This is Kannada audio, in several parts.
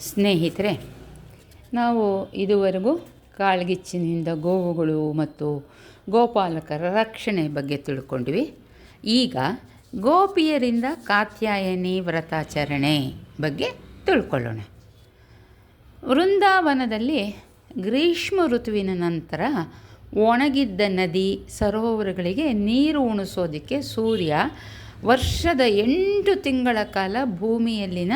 ಸ್ನೇಹಿತರೆ, ನಾವು ಇದುವರೆಗೂ ಕಾಳ್ಗಿಚ್ಚಿನಿಂದ ಗೋವುಗಳು ಮತ್ತು ಗೋಪಾಲಕರ ರಕ್ಷಣೆ ಬಗ್ಗೆ ತಿಳ್ಕೊಂಡ್ವಿ. ಈಗ ಗೋಪಿಯರಿಂದ ಕಾತ್ಯಾಯನಿ ವ್ರತಾಚರಣೆ ಬಗ್ಗೆ ತಿಳ್ಕೊಳ್ಳೋಣ. ವೃಂದಾವನದಲ್ಲಿ ಗ್ರೀಷ್ಮ ಋತುವಿನ ನಂತರ ಒಣಗಿದ್ದ ನದಿ ಸರೋವರಗಳಿಗೆ ನೀರು ಉಣಿಸೋದಕ್ಕೆ ಸೂರ್ಯ ವರ್ಷದ ಎಂಟು ತಿಂಗಳ ಕಾಲ ಭೂಮಿಯಲ್ಲಿನ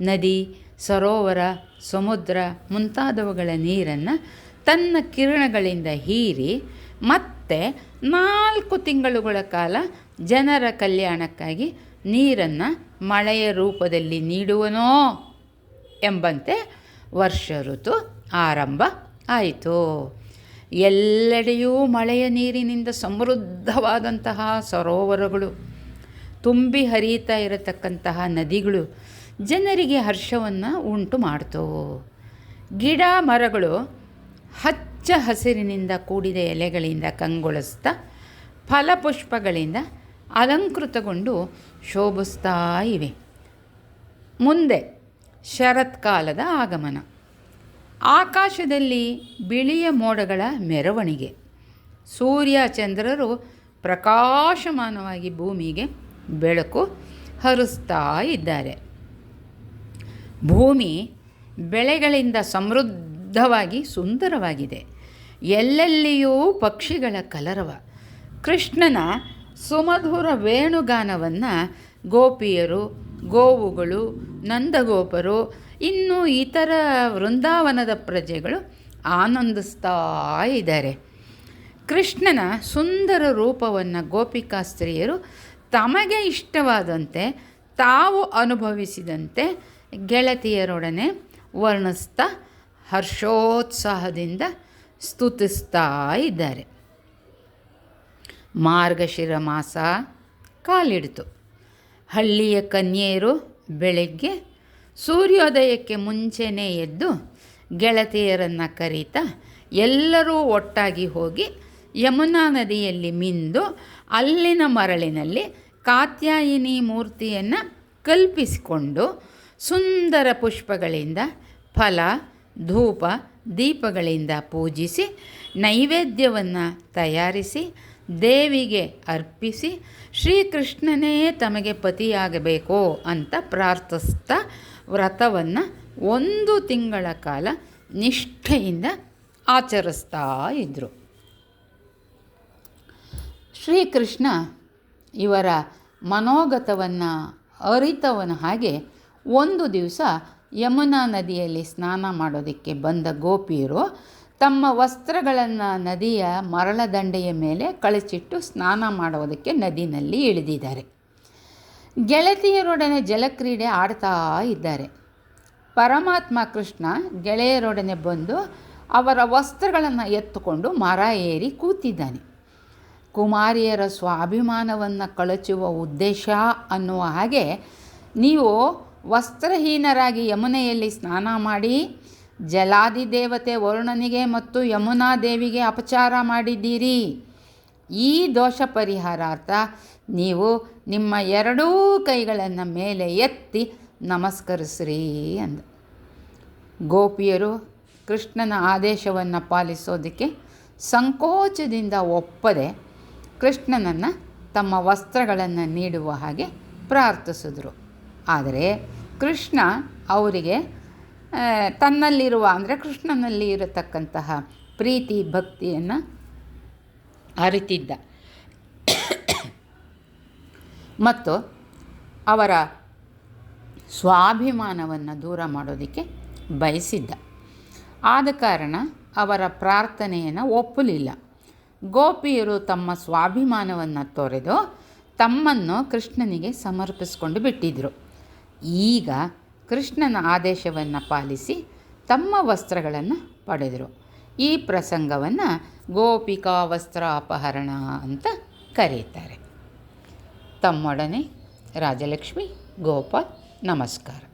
ನದಿ ಸರೋವರ, ಸಮುದ್ರ ಮುಂತಾದವುಗಳ ನೀರನ್ನು ತನ್ನ ಕಿರಣಗಳಿಂದ ಹೀರಿ ಮತ್ತೆ ನಾಲ್ಕು ತಿಂಗಳುಗಳ ಕಾಲ ಜನರ ಕಲ್ಯಾಣಕ್ಕಾಗಿ ನೀರನ್ನು ಮಳೆಯ ರೂಪದಲ್ಲಿ ನೀಡುವನೋ ಎಂಬಂತೆ ವರ್ಷ ಋತು ಆರಂಭ ಆಯಿತು. ಎಲ್ಲೆಡೆಯೂ ಮಳೆಯ ನೀರಿನಿಂದ ಸಮೃದ್ಧವಾದಂತಹ ಸರೋವರಗಳು ತುಂಬಿ ಹರಿಯುತ್ತಾ ಇರತಕ್ಕಂತಹ ನದಿಗಳು ಜನರಿಗೆ ಹರ್ಷವನ್ನು ಉಂಟು ಮಾಡ್ತು. ಗಿಡ ಮರಗಳು ಹಚ್ಚ ಹಸಿರಿನಿಂದ ಕೂಡಿದ ಎಲೆಗಳಿಂದ ಕಂಗೊಳಿಸ್ತಾ, ಫಲಪುಷ್ಪಗಳಿಂದ ಅಲಂಕೃತಗೊಂಡು ಶೋಭಿಸ್ತಾ ಇವೆ. ಮುಂದೆ ಶರತ್ಕಾಲದ ಆಗಮನ. ಆಕಾಶದಲ್ಲಿ ಬಿಳಿಯ ಮೋಡಗಳ ಮೆರವಣಿಗೆ. ಸೂರ್ಯ ಚಂದ್ರರು ಪ್ರಕಾಶಮಾನವಾಗಿ ಭೂಮಿಗೆ ಬೆಳಕು ಹರಿಸ್ತಾ ಇದ್ದಾರೆ. ಭೂಮಿ ಬೆಳೆಗಳಿಂದ ಸಮೃದ್ಧವಾಗಿ ಸುಂದರವಾಗಿದೆ. ಎಲ್ಲೆಲ್ಲಿಯೂ ಪಕ್ಷಿಗಳ ಕಲರವ. ಕೃಷ್ಣನ ಸುಮಧುರ ವೇಣುಗಾನವನ್ನು ಗೋಪಿಯರು, ಗೋವುಗಳು, ನಂದಗೋಪರು, ಇನ್ನು ಇತರ ವೃಂದಾವನದ ಪ್ರಜೆಗಳು ಆನಂದಿಸ್ತಾ ಇದ್ದಾರೆ. ಕೃಷ್ಣನ ಸುಂದರ ರೂಪವನ್ನು ಗೋಪಿಕಾ ಸ್ತ್ರೀಯರು ತಮಗೆ ಇಷ್ಟವಾದಂತೆ ತಾವು ಅನುಭವಿಸಿದಂತೆ ಗೆಳತಿಯರೊಡನೆ ವರ್ಣಿಸ್ತಾ ಹರ್ಷೋತ್ಸಾಹದಿಂದ ಸ್ತುತಿಸ್ತಾ ಇದ್ದಾರೆ. ಮಾರ್ಗಶಿರ ಮಾಸ ಕಾಲಿಡಿತು. ಹಳ್ಳಿಯ ಕನ್ಯೆಯರು ಬೆಳಗ್ಗೆ ಸೂರ್ಯೋದಯಕ್ಕೆ ಮುಂಚೆನೇ ಎದ್ದು ಗೆಳತಿಯರನ್ನು ಕರೀತಾ ಎಲ್ಲರೂ ಒಟ್ಟಾಗಿ ಹೋಗಿ ಯಮುನಾ ನದಿಯಲ್ಲಿ ಮಿಂದು ಅಲ್ಲಿನ ಮರಳಿನಲ್ಲಿ ಕಾತ್ಯಾಯಿನಿ ಮೂರ್ತಿಯನ್ನು ಕಲ್ಪಿಸಿಕೊಂಡು ಸುಂದರ ಪುಷ್ಪಗಳಿಂದ ಫಲ, ಧೂಪ, ದೀಪಗಳಿಂದ ಪೂಜಿಸಿ, ನೈವೇದ್ಯವನ್ನು ತಯಾರಿಸಿ, ದೇವಿಗೆ ಅರ್ಪಿಸಿ, ಶ್ರೀಕೃಷ್ಣನೇ ತಮಗೆ ಪತಿಯಾಗಬೇಕು ಅಂತ ಪ್ರಾರ್ಥಿಸ್ತಾ ವ್ರತವನ್ನು ಒಂದು ತಿಂಗಳ ಕಾಲ ನಿಷ್ಠೆಯಿಂದ ಆಚರಿಸ್ತಾ ಇದ್ದರು ಶ್ರೀಕೃಷ್ಣ ಇವರ ಮನೋಗತವನ್ನು ಅರಿತವನ ಹಾಗೆ ಒಂದು ದಿವಸ ಯಮುನಾ ನದಿಯಲ್ಲಿ ಸ್ನಾನ ಮಾಡೋದಕ್ಕೆ ಬಂದ ಗೋಪಿಯರು ತಮ್ಮ ವಸ್ತ್ರಗಳನ್ನು ನದಿಯ ಮರಳ ದಂಡೆಯ ಮೇಲೆ ಕಳಚಿಟ್ಟು ಸ್ನಾನ ಮಾಡೋದಕ್ಕೆ ನದಿನಲ್ಲಿ ಇಳಿದಿದ್ದಾರೆ. ಗೆಳತಿಯರೊಡನೆ ಜಲಕ್ರೀಡೆ ಆಡ್ತಾ ಇದ್ದಾರೆ. ಪರಮಾತ್ಮ ಕೃಷ್ಣ ಗೆಳೆಯರೊಡನೆ ಬಂದು ಅವರ ವಸ್ತ್ರಗಳನ್ನು ಎತ್ತುಕೊಂಡು ಮರ ಏರಿ ಕೂತಿದ್ದಾನೆ. ಕುಮಾರಿಯರ ಸ್ವಾಭಿಮಾನವನ್ನು ಕಳಚುವ ಉದ್ದೇಶ ಅನ್ನುವ ಹಾಗೆ ನೀವು ವಸ್ತ್ರಹೀನರಾಗಿ ಯಮುನೆಯಲ್ಲಿ ಸ್ನಾನ ಮಾಡಿ ಜಲಾದಿ ದೇವತೆ ವರುಣನಿಗೆ ಮತ್ತು ಯಮುನಾ ದೇವಿಗೆ ಅಪಚಾರ ಮಾಡಿದ್ದೀರಿ. ಈ ದೋಷ ಪರಿಹಾರಾರ್ಥ ನೀವು ನಿಮ್ಮ ಎರಡೂ ಕೈಗಳನ್ನು ಮೇಲೆ ಎತ್ತಿ ನಮಸ್ಕರಿಸ್ರಿ ಅಂದ. ಗೋಪಿಯರು ಕೃಷ್ಣನ ಆದೇಶವನ್ನು ಪಾಲಿಸೋದಕ್ಕೆ ಸಂಕೋಚದಿಂದ ಒಪ್ಪದೆ ಕೃಷ್ಣನನ್ನು ತಮ್ಮ ವಸ್ತ್ರಗಳನ್ನು ನೀಡುವ ಹಾಗೆ ಪ್ರಾರ್ಥಿಸಿದ್ರು. ಆದರೆ ಕೃಷ್ಣ ಅವರಿಗೆ ತನ್ನಲ್ಲಿರುವ, ಅಂದರೆ ಕೃಷ್ಣನಲ್ಲಿ ಇರತಕ್ಕಂತಹ ಪ್ರೀತಿ, ಭಕ್ತಿಯನ್ನು ಅರಿತಿದ್ದ. ಮತ್ತು ಅವರ ಸ್ವಾಭಿಮಾನವನ್ನು ದೂರ ಮಾಡೋದಕ್ಕೆ ಬಯಸಿದ್ದ. ಆದ ಕಾರಣ ಅವರ ಪ್ರಾರ್ಥನೆಯನ್ನು ಒಪ್ಪಲಿಲ್ಲ. ಗೋಪಿಯರು ತಮ್ಮ ಸ್ವಾಭಿಮಾನವನ್ನು ತೊರೆದು ತಮ್ಮನ್ನು ಕೃಷ್ಣನಿಗೆ ಸಮರ್ಪಿಸ್ಕೊಂಡು ಬಿಟ್ಟಿದ್ದರು ಈಗ ಕೃಷ್ಣನ ಆದೇಶವನ್ನು ಪಾಲಿಸಿ ತಮ್ಮ ವಸ್ತ್ರಗಳನ್ನು ಪಡೆದರು. ಈ ಪ್ರಸಂಗವನ್ನು ಗೋಪಿಕಾ ವಸ್ತ್ರ ಅಪಹರಣ ಅಂತ ಕರೀತಾರೆ. ತಮ್ಮೊಡನೆ ರಾಜಲಕ್ಷ್ಮಿ ಗೋಪಾಲ್ ನಮಸ್ಕಾರ.